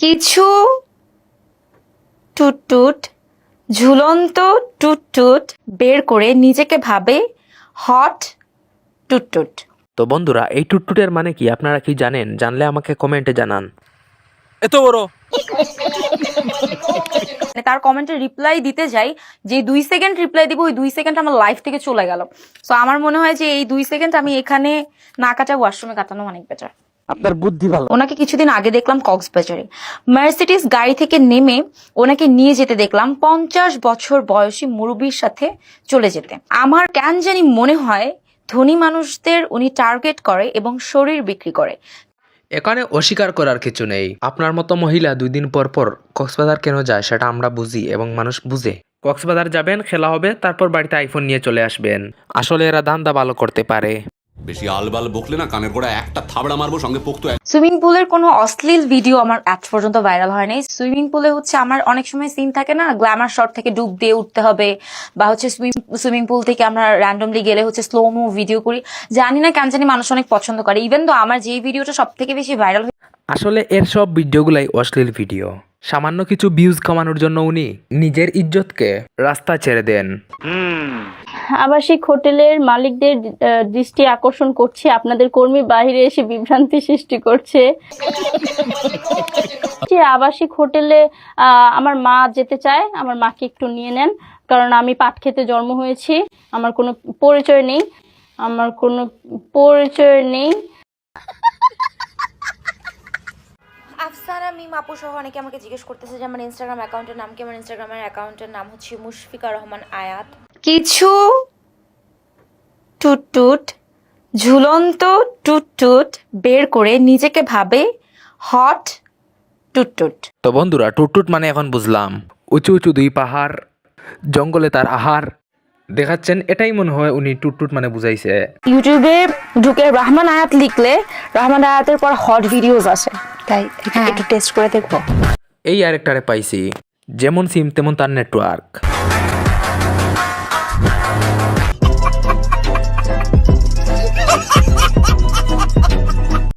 কিছু টুটটুট ঝুলন্ত টুটটুট বের করে নিজেকে ভাবে হট টুটটুট। তো বন্ধুরা এই টুটটুটের মানে কি? আপনারা কি জানেন? জানলে আমাকে কমেন্টে জানান। এত বড়। মানে তার কমেন্টে রিপ্লাই দিতে যাই যে দুই সেকেন্ড রিপ্লাই দিব ওই দুই সেকেন্ড আমার লাইফ থেকে চলে গেল। সো আমার মনে হয় যে এই দুই সেকেন্ড আমি এখানে না কাটা ওয়াশরুমে কাটানো অনেক বেটার আপনার বুদ্ধি ভালো। ওনাকে কিছুদিন আগে দেখলাম কক্সবাজারে। মার্সিডিস গাড়ি থেকে নেমে ওনাকে নিয়ে যেতে দেখলাম পঞ্চাশ বছর বয়সী মুরব্বীর সাথে চলে যেতে। আমার কেন জানি মনে হয় ধনী মানুষদের উনি টার্গেট করে এবং শরীর বিক্রি করে। এখানে অস্বীকার করার কিছু নেই। আপনার মতো মহিলা দুই দিন পর পর কক্সবাজার কেন যায় সেটা আমরা বুঝি এবং মানুষ বুঝে। কক্সবাজার যাবেন খেলা হবে তারপর বাড়িতে আইফোন নিয়ে চলে আসবেন। আসলে এরা দান্দা ভালো করতে পারে। বেশি আলবাল বকলে না কানের গোড়া একটা থাবড়া মারবো সঙ্গে পোক্ত সুইমিং পুলের কোনো অশ্লীল ভিডিও আমার আজ পর্যন্ত ভাইরাল হয় নাই। সুইমিং পুলে হচ্ছে আমার অনেক সময় সিন থাকে না গ্ল্যামার শট থেকে ডুব দিয়ে উঠতে হবে বা হচ্ছে সুইমিং পুল থেকে আমরা র্যান্ডমলি গেলে হচ্ছে স্লো মো ভিডিও করি। জানি না কেন জানি মানুষ অনেক পছন্দ করে। ইভেন তো আমার যে ভিডিওটা সব থেকে বেশি ভাইরাল আসলে এর সব ভিডিওগুলাই অশ্লীল ভিডিও সামান্য কিছু ভিউজ কামানোর জন্য উনি নিজের ইজ্জতকে রাস্তা ছেড়ে দেন। আবাসিক হোটেলের মালিকদের দৃষ্টি আকর্ষণ করছে, আপনাদের কর্মী বাইরে এসে বিভ্রান্তি সৃষ্টি করছে। আবাসিক হোটেলে আমার মা যেতে চায়, আমার মাকে একটু নিয়ে নেন, কারণ আমি পাট খেতে জন্ম হয়েছি, আমার কোনো পরিচয় নেই, আমার কোনো পরিচয় নেই। মিম আপু সহ অনেকে আমাকে জিজ্ঞেস করতেছে যে আমার ইনস্টাগ্রাম অ্যাকাউন্টের নাম কি? আমার ইনস্টাগ্রামের অ্যাকাউন্টের নাম হচ্ছে মুশফিকা রহমান আয়াত। কিছু টুটটুট ঝুলন্ত টুটটুট বের করে নিজেকে ভাবে হট টুটটুট। তো বন্ধুরা টুটটুট মানে এখন বুঝলাম। উঁচু উঁচু দুই পাহাড় জঙ্গলে তার আহার। দেখাচ্ছেন এটাই মনে হয় উনি টুটটুট মানে বুঝাইছে। ইউটিউবে ঢুকে রহমান আয়াত লিখলে রহমান আয়াতের পর হট ভিডিওস আসে। তাই একটু টেস্ট করে দেখব। এই আরেকটারে পাইছি। যেমন সিম তেমন তার নেটওয়ার্ক